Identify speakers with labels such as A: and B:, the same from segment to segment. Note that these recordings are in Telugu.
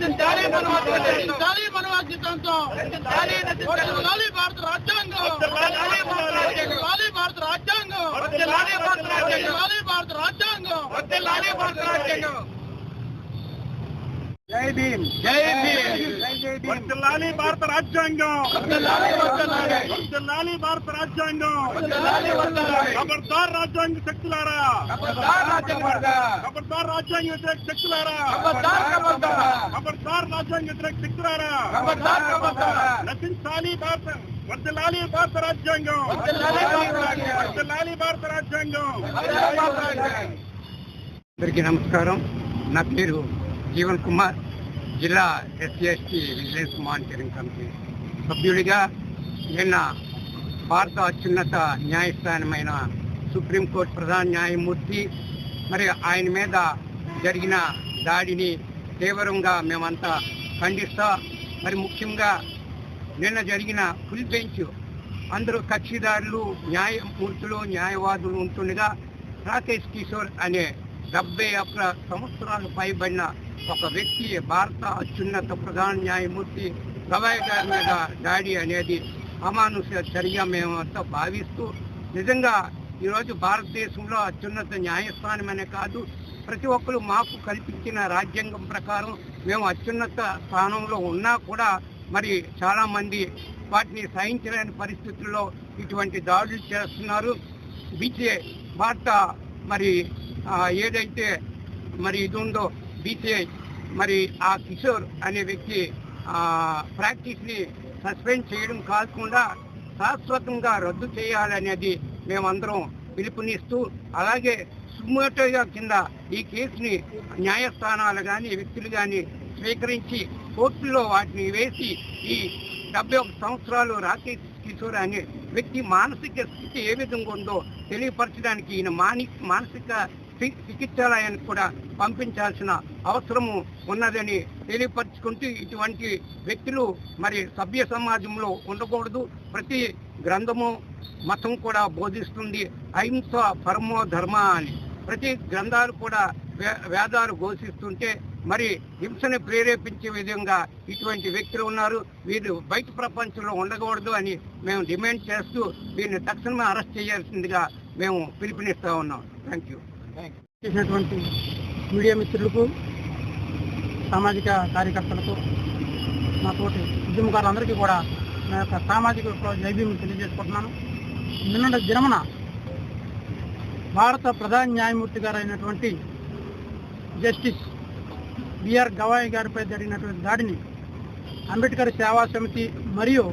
A: సిద్ధాంతం నశించాలి మనువాది సిద్ధాంతం వర్ధిల్లాలి భారత రాజ్యాంగం. వర్ధిల్లాలి భారత రాజ్యాంగం. వర్ధిల్లాలి భారత రాజ్యాంగం. జై భీమ్ జై భీమ్
B: వర్ధిల్లాలి భారత రాజ్యాంగం
A: వర్ధిల్లాలి వర్ధిల్లాలి
B: వర్ధిల్లాలి భారత రాజ్యాంగం
A: వర్ధిల్లాలి వర్ధిల్లాలి
B: ఖబర్దార్ రాజ్యాంగ శక్తులారా
A: ఖబర్దార్ రాజ్యాంగ
B: ఖబర్దార్ రాజ్యాంగ వ్యతిరేక శక్తులారా
A: ఖబర్దార్ ఖబర్దార్
B: ఖబర్దార్ రాజ్యాంగ వ్యతిరేక శక్తులారా
A: ఖబర్దార్ ఖబర్దార్
B: నశించాలి భారత వర్ధిల్లాలి భారత రాజ్యాంగం
A: వర్ధిల్లాలి భారత రాజ్యాంగం.
B: వర్ధిల్లాలి భారత రాజ్యాంగం
A: వర్ధిల్లాలి భారత రాజ్యాంగం
C: అందరికీ నమస్కారం. నా పేరు జీవన్ కుమార్. జిల్లా SC ST vigilance monitoring committee సభ్యుడిగా నిన్న భారత అత్యున్నత న్యాయస్థానమైన సుప్రీంకోర్టు ప్రధాన న్యాయమూర్తి మరి ఆయన మీద జరిగిన దాడిని తీవ్రంగా మేమంతా ఖండిస్తా మరి ముఖ్యంగా నిన్న జరిగిన ఫుల్ బెంచ్ అందరూ కక్షిదారులు న్యాయమూర్తులు న్యాయవాదులు ఉంటుండగా రాకేష్ కిషోర్ అనే డెబ్బై ఒక్క సంవత్సరాలు పైబడిన ఒక వ్యక్తి భారత అత్యున్నత ప్రధాన న్యాయమూర్తి గవాయ్ గారి మీద దాడి అనేది అమానుష చర్య మేమంతా భావిస్తూ నిజంగా ఈరోజు భారతదేశంలో అత్యున్నత న్యాయస్థానమనే కాదు ప్రతి ఒక్కరు మాకు కల్పించిన రాజ్యాంగం ప్రకారం మేము అత్యున్నత స్థానంలో ఉన్నా కూడా మరి చాలామంది వాటిని సహించలేని పరిస్థితుల్లో ఇటువంటి దాడులు చేస్తున్నారు. బీసీఐ భారత మరి ఏదైతే మరి ఇది ఉందో బీసీఐ మరి ఆ కిషోర్ అనే వ్యక్తి ఆ, ప్రాక్టీస్ని సస్పెండ్ చేయడం కాకుండా శాశ్వతంగా రద్దు చేయాలనేది మేమందరం పిలుపునిస్తూ అలాగే సుమోటోగా కింద ఈ కేసుని న్యాయస్థానాలు కానీ వ్యక్తులు కానీ స్వీకరించి కోర్టులో వాటిని వేసి ఈ డెబ్బై ఒక సంవత్సరాలు రాకేష్ కిషోర్ అనే వ్యక్తి మానసిక స్థితి ఏ విధంగా ఉందో తెలియపరచడానికి ఈయన మాని మానసిక చికిత్సాలయానికి కూడా పంపించాల్సిన అవసరము ఉన్నదని తెలియపరుచుకుంటూ ఇటువంటి వ్యక్తులు మరి సభ్య సమాజంలో ఉండకూడదు. ప్రతి గ్రంథము మతం కూడా బోధిస్తుంది. అహింస పరమో ధర్మ అని. ప్రతి గ్రంథాలు కూడా వే- వేదాలు ఘోషిస్తుంటే మరి హింసను ప్రేరేపించే విధంగా ఇటువంటి వ్యక్తులు ఉన్నారు. వీరు బయట ప్రపంచంలో ఉండకూడదు అని మేము డిమాండ్ చేస్తూ వీరిని తక్షణమే అరెస్ట్ చేయాల్సిందిగా మేము పిలుపునిస్తూ ఉన్నాం. థ్యాంక్ యూ
A: చేసినటువంటి మీడియా మిత్రులకు సామాజిక కార్యకర్తలకు మా తోటి ఉద్యమకారులందరికీ కూడా నా యొక్క సామాజిక జైభీములు తెలియజేసుకుంటున్నాను. నిన్న దినమున భారత ప్రధాన న్యాయమూర్తి గారు అయినటువంటి జస్టిస్ బిఆర్ గవాయ్ గారిపై జరిగినటువంటి దాడిని అంబేద్కర్ సేవా సమితి మరియు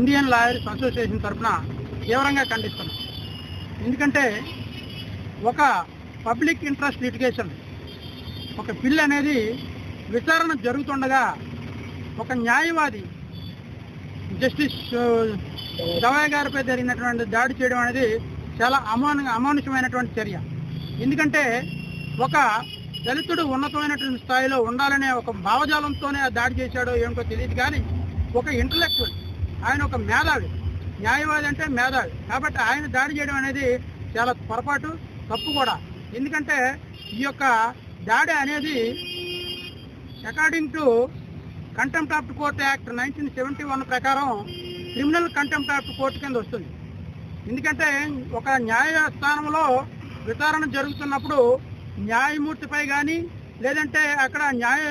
A: ఇండియన్ లాయర్స్ అసోసియేషన్ తరఫున తీవ్రంగా ఖండిస్తున్నాం. ఎందుకంటే ఒక పబ్లిక్ ఇంట్రెస్ట్ లిటిగేషన్. ఒక బిల్ అనేది విచారణ జరుగుతుండగా ఒక న్యాయవాది జస్టిస్ ఆ, గవాయ్ గారిపై జరిగినటువంటి దాడి చేయడం అనేది చాలా అమాను అమానుషమైనటువంటి చర్య. ఎందుకంటే ఒక దళితుడు ఉన్నతమైనటువంటి స్థాయిలో ఉండాలనే ఒక భావజాలంతోనే ఆ దాడి చేశాడో ఏమిటో తెలియదు కానీ ఒక ఇంటలెక్చువల్ ఆయన ఒక మేధావి. న్యాయవాది అంటే మేధావి. కాబట్టి ఆయన దాడి చేయడం అనేది చాలా పొరపాటు తప్పు కూడా. ఎందుకంటే ఈ యొక్క దాడి అనేది according to contempt of court act nineteen seventy one ప్రకారం క్రిమినల్ కంటెంప్ట్ ఆఫ్ కోర్టు కింద వస్తుంది. ఎందుకంటే ఒక న్యాయస్థానంలో విచారణ జరుగుతున్నప్పుడు న్యాయమూర్తిపై కానీ లేదంటే అక్కడ న్యాయ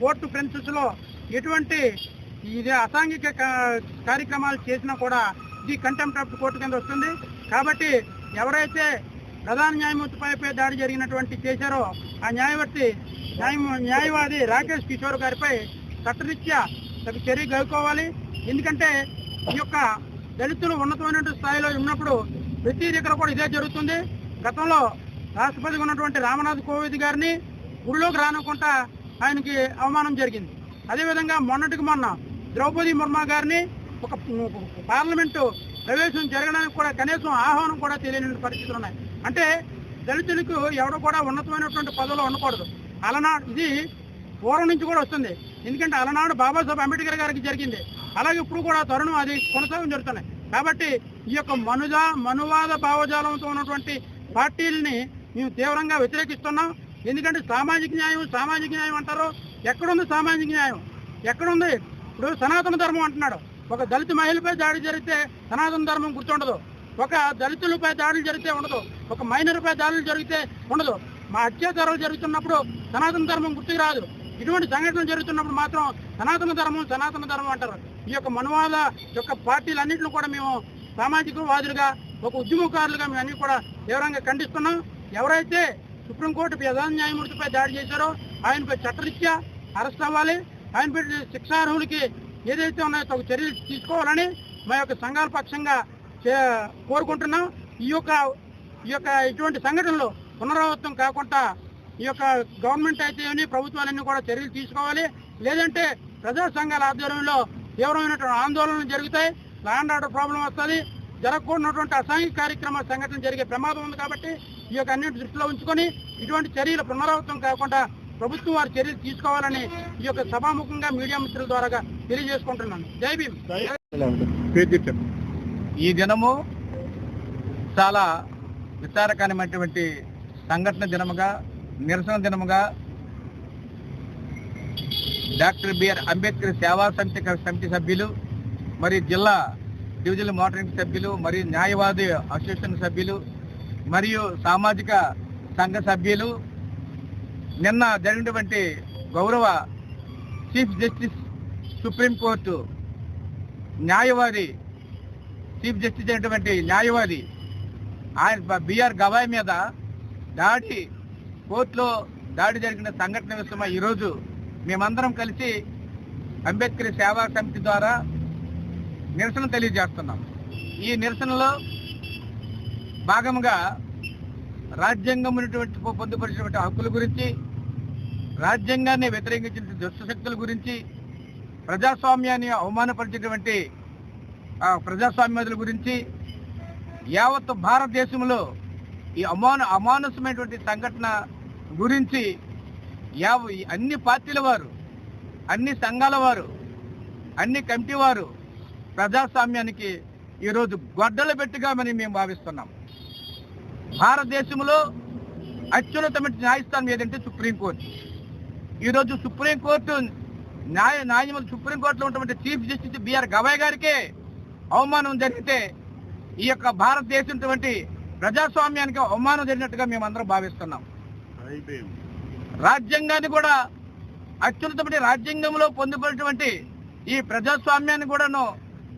A: కోర్టు ప్రిన్సెస్లో ఎటువంటి ఇది అసాంఘిక కార్యక్రమాలు చేసినా కూడా ఇది కంటెంప్ట్ ఆఫ్ కోర్టు కింద వస్తుంది. కాబట్టి ఎవరైతే ప్రధాన న్యాయమూర్తిపై దాడి జరిగినటువంటి చేశారో ఆ న్యాయవర్తి న్యాయ న్యాయవాది రాకేష్ కిషోర్ గారిపై చట్టరీత్యా తగు చర్య గడుకోవాలి ఎందుకంటే ఈ యొక్క దళితులు ఉన్నతమైనటువంటి స్థాయిలో ఉన్నప్పుడు ప్రతి దగ్గర కూడా ఇదే జరుగుతుంది. గతంలో రాష్ట్రపతిగా ఉన్నటువంటి రామనాథ్ కోవింద్ గారిని గుడిలోకి రానుకుంటా ఆయనకి అవమానం జరిగింది. అదేవిధంగా మొన్నటికి మొన్న ద్రౌపది ముర్మా గారిని ఒక పార్లమెంటు ప్రవేశం జరగడానికి కూడా కనీసం ఆహ్వానం కూడా తెలియని పరిస్థితులు ఉన్నాయి. అంటే దళితులకు ఎవరు కూడా ఉన్నతమైనటువంటి పదవిలో ఉండకూడదు. అలనాడు ఇది పూర్వం నుంచి కూడా వస్తుంది. ఎందుకంటే అలనాడు బాబాసాహెబ్ అంబేద్కర్ గారికి జరిగింది. అలాగే ఇప్పుడు కూడా తరుణం అది కొనసాగం జరుగుతున్నాయి. కాబట్టి ఈ యొక్క మనుజ మనువాద భావజాలంతో ఉన్నటువంటి పార్టీలని మేము తీవ్రంగా వ్యతిరేకిస్తున్నాం. ఎందుకంటే సామాజిక న్యాయం సామాజిక న్యాయం అంటారు. ఎక్కడుంది సామాజిక న్యాయం? ఎక్కడుంది? ఇప్పుడు సనాతన ధర్మం అంటున్నాడు. ఒక దళిత మహిళపై దాడి జరిగితే సనాతన ధర్మం గుర్తుండదు. ఒక దళితులపై దాడులు జరిగితే ఉండదు. ఒక మైనర్పై దాడులు జరిగితే ఉండదు. మా అత్యాచారాలు జరుగుతున్నప్పుడు సనాతన ధర్మం గుర్తుకు రాదు. ఇటువంటి సంఘటనలు జరుగుతున్నప్పుడు మాత్రం సనాతన ధర్మం సనాతన ధర్మం అంటారు. ఈ యొక్క మనువాద యొక్క పార్టీలన్నింటిని కూడా మేము సామాజికవాదులుగా ఒక ఉద్యమకారులుగా మేము అన్ని కూడా తీవ్రంగా ఖండిస్తున్నాం. ఎవరైతే సుప్రీంకోర్టు ప్రధాన న్యాయమూర్తిపై దాడి చేశారో ఆయనపై చట్టరీత్యా అరెస్ట్ అవ్వాలి. ఆయనపై శిక్షార్హులకి ఏదైతే ఉన్నాయో తగు చర్యలు తీసుకోవాలని మా యొక్క సంఘాల పక్షంగా కోరుకుంటున్నాం ఈ యొక్క ఈ యొక్క ఇటువంటి సంఘటనలు పునరావృతం కాకుండా ఈ యొక్క గవర్నమెంట్ అయితే ప్రభుత్వాలన్నీ కూడా చర్యలు తీసుకోవాలి. లేదంటే ప్రజా సంఘాల ఆధ్వర్యంలో తీవ్రమైనటువంటి ఆందోళనలు జరుగుతాయి. ల్యాండ్ ఆర్డర్ ప్రాబ్లం వస్తుంది. జరగకూడనటువంటి అసాంఘిక కార్యక్రమ సంఘటన జరిగే ప్రమాదం ఉంది కాబట్టి ఈ యొక్క అన్నిటి దృష్టిలో ఉంచుకొని ఇటువంటి చర్యలు పునరావృతం కాకుండా ప్రభుత్వం వారి చర్యలు తీసుకోవాలని ఈ యొక్క సభాముఖంగా మీడియా మిత్రుల ద్వారా తెలియజేసుకుంటున్నాను. జై భీమ్.
D: ఈ దినము చాలా విచారకరమైనటువంటి సంఘటన దినముగా నిరసన దినముగా డాక్టర్ బిఆర్ అంబేద్కర్ సేవా సమితి సమితి సభ్యులు మరియు జిల్లా డివిజనల్ మోటరింగ్ సభ్యులు మరియు న్యాయవాది అసోసియేషన్ సభ్యులు మరియు సామాజిక సంఘ సభ్యులు నిన్న జరిగినటువంటి గౌరవ చీఫ్ జస్టిస్ సుప్రీంకోర్టు న్యాయవాది చీఫ్ జస్టిస్ అయినటువంటి న్యాయవాది ఆయన బిఆర్ గవాయ్ మీద దాడి కోర్టులో దాడి జరిగిన సంఘటన విషయమై ఈరోజు మేమందరం కలిసి అంబేద్కర్ సేవా సమితి ద్వారా నిరసన తెలియజేస్తున్నాం. ఈ నిరసనలో భాగంగా రాజ్యాంగం ఉన్నటువంటి పొందుపరిచినటువంటి హక్కుల గురించి రాజ్యాంగాన్ని వ్యతిరేకించిన దుష్టశక్తుల గురించి ప్రజాస్వామ్యాన్ని అవమానపరిచేటువంటి ప్రజాస్వామ్యతల గురించి యావత్ భారతదేశంలో ఈ అమాన అమానుషమైనటువంటి సంఘటన గురించి యావ ఈ అన్ని పార్టీల వారు అన్ని సంఘాల వారు అన్ని కమిటీ వారు ప్రజాస్వామ్యానికి ఈరోజు గొడ్డలు పెట్టిగా మరి మేము భావిస్తున్నాం. భారతదేశంలో అత్యున్నతమైన న్యాయస్థానం ఏదంటే సుప్రీంకోర్టు. ఈరోజు సుప్రీంకోర్టు న్యాయ న్యాయమూర్తి సుప్రీంకోర్టులో ఉన్నటువంటి చీఫ్ జస్టిస్ బిఆర్ గవాయ్ గారికే అవమానం జరిగితే ఈ యొక్క భారతదేశం ప్రజాస్వామ్యానికి అవమానం జరిగినట్టుగా మేమందరం భావిస్తున్నాం. రాజ్యాంగాన్ని కూడా అత్యున్నతమైన రాజ్యాంగంలో పొందుపడినటువంటి ఈ ప్రజాస్వామ్యాన్ని కూడాను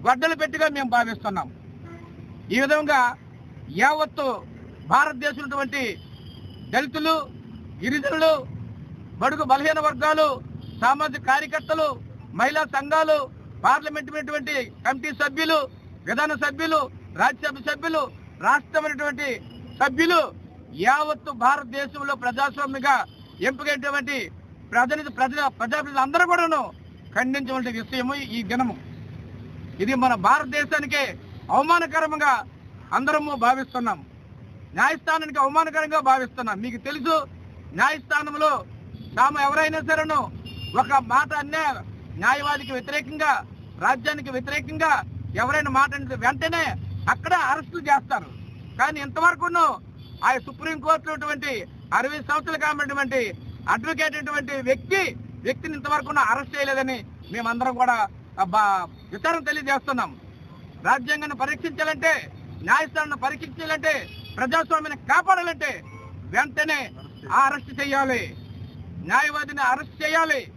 D: గొడ్డలు పెట్టిగా మేము భావిస్తున్నాం. ఈ విధంగా యావత్తు భారతదేశం దళితులు గిరిజనులు బడుగు బలహీన వర్గాలు సామాజిక కార్యకర్తలు మహిళా సంఘాలు పార్లమెంట్ కమిటీ సభ్యులు విధాన సభ్యులు రాజ్యసభ సభ్యులు రాష్ట్రమైనటువంటి సభ్యులు యావత్తు భారతదేశంలో ప్రజాస్వామ్యంగా ఎంపికైనటువంటి ప్రజలు ప్రజల ప్రజాప్రతినిధులు అందరూ కూడాను ఖండించవలసిన విషయము ఈ దినము. ఇది మన భారతదేశానికి అవమానకరంగా అందరము భావిస్తున్నాం న్యాయస్థానానికి అవమానకరంగా భావిస్తున్నాం మీకు తెలుసు న్యాయస్థానంలో తాము ఎవరైనా సరేను ఒక మాట అన్నే న్యాయవాదికి వ్యతిరేకంగా రాజ్యానికి వ్యతిరేకంగా ఎవరైనా మాట్లాడితే వెంటనే అక్కడ అరెస్టులు చేస్తారు. కానీ ఇంతవరకు ఆ సుప్రీంకోర్టులో ఉన్నటువంటి అరవై సంవత్సరాలు కానటువంటి అడ్వకేట్ అటువంటి వ్యక్తి వ్యక్తిని ఇంతవరకు అరెస్ట్ చేయలేదని మేమందరం కూడా విచారం బా- తెలియజేస్తున్నాం. రాజ్యాంగాన్ని పరీక్షించాలంటే న్యాయస్థానాన్ని పరీక్షించాలంటే ప్రజాస్వామ్యాన్ని కాపాడాలంటే వెంటనే అరెస్ట్ చేయాలి. న్యాయవాదిని అరెస్ట్ చేయాలి.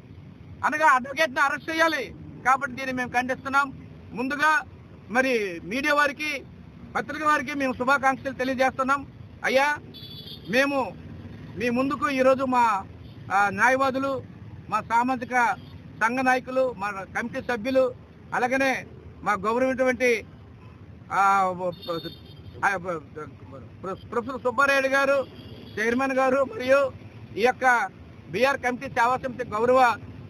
D: అనగా అడ్వకేట్ని అరెస్ట్ చేయాలి. కాబట్టి దీన్ని మేము ఖండిస్తున్నాం. ముందుగా మరి మీడియా వారికి పత్రిక వారికి మేము శుభాకాంక్షలు తెలియజేస్తున్నాం. అయ్యా మేము మీ ముందుకు ఈరోజు మా న్యాయవాదులు మా సామాజిక సంఘ నాయకులు మా కమిటీ సభ్యులు అలాగనే మా గౌరవమైనటువంటి ఆ, ప్రొఫెసర్ సుబ్బారాయుడు గారు చైర్మన్ గారు మరియు ఈ యొక్క బీఆర్ కమిటీ సేవా సమితి గౌరవ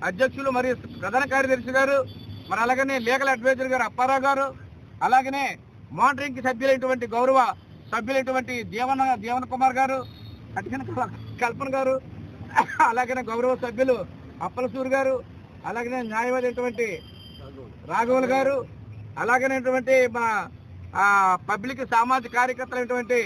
D: అధ్యక్షులు మరియు ప్రధాన కార్యదర్శి గారు మరి అలాగనే లీగల్ అడ్వైజర్ గారు అప్పారావు గారు అలాగనే మానిటరింగ్ సభ్యులైనటువంటి గౌరవ సభ్యులైనటువంటి జీవన దేవన కుమార్ గారు కఠిన కల్పన గారు అలాగనే గౌరవ సభ్యులు అప్పలసూరు గారు అలాగనే న్యాయవాది అయినటువంటి రాఘవులు గారు అలాగనేటువంటి మా పబ్లిక్ సామాజిక కార్యకర్తలైనటువంటి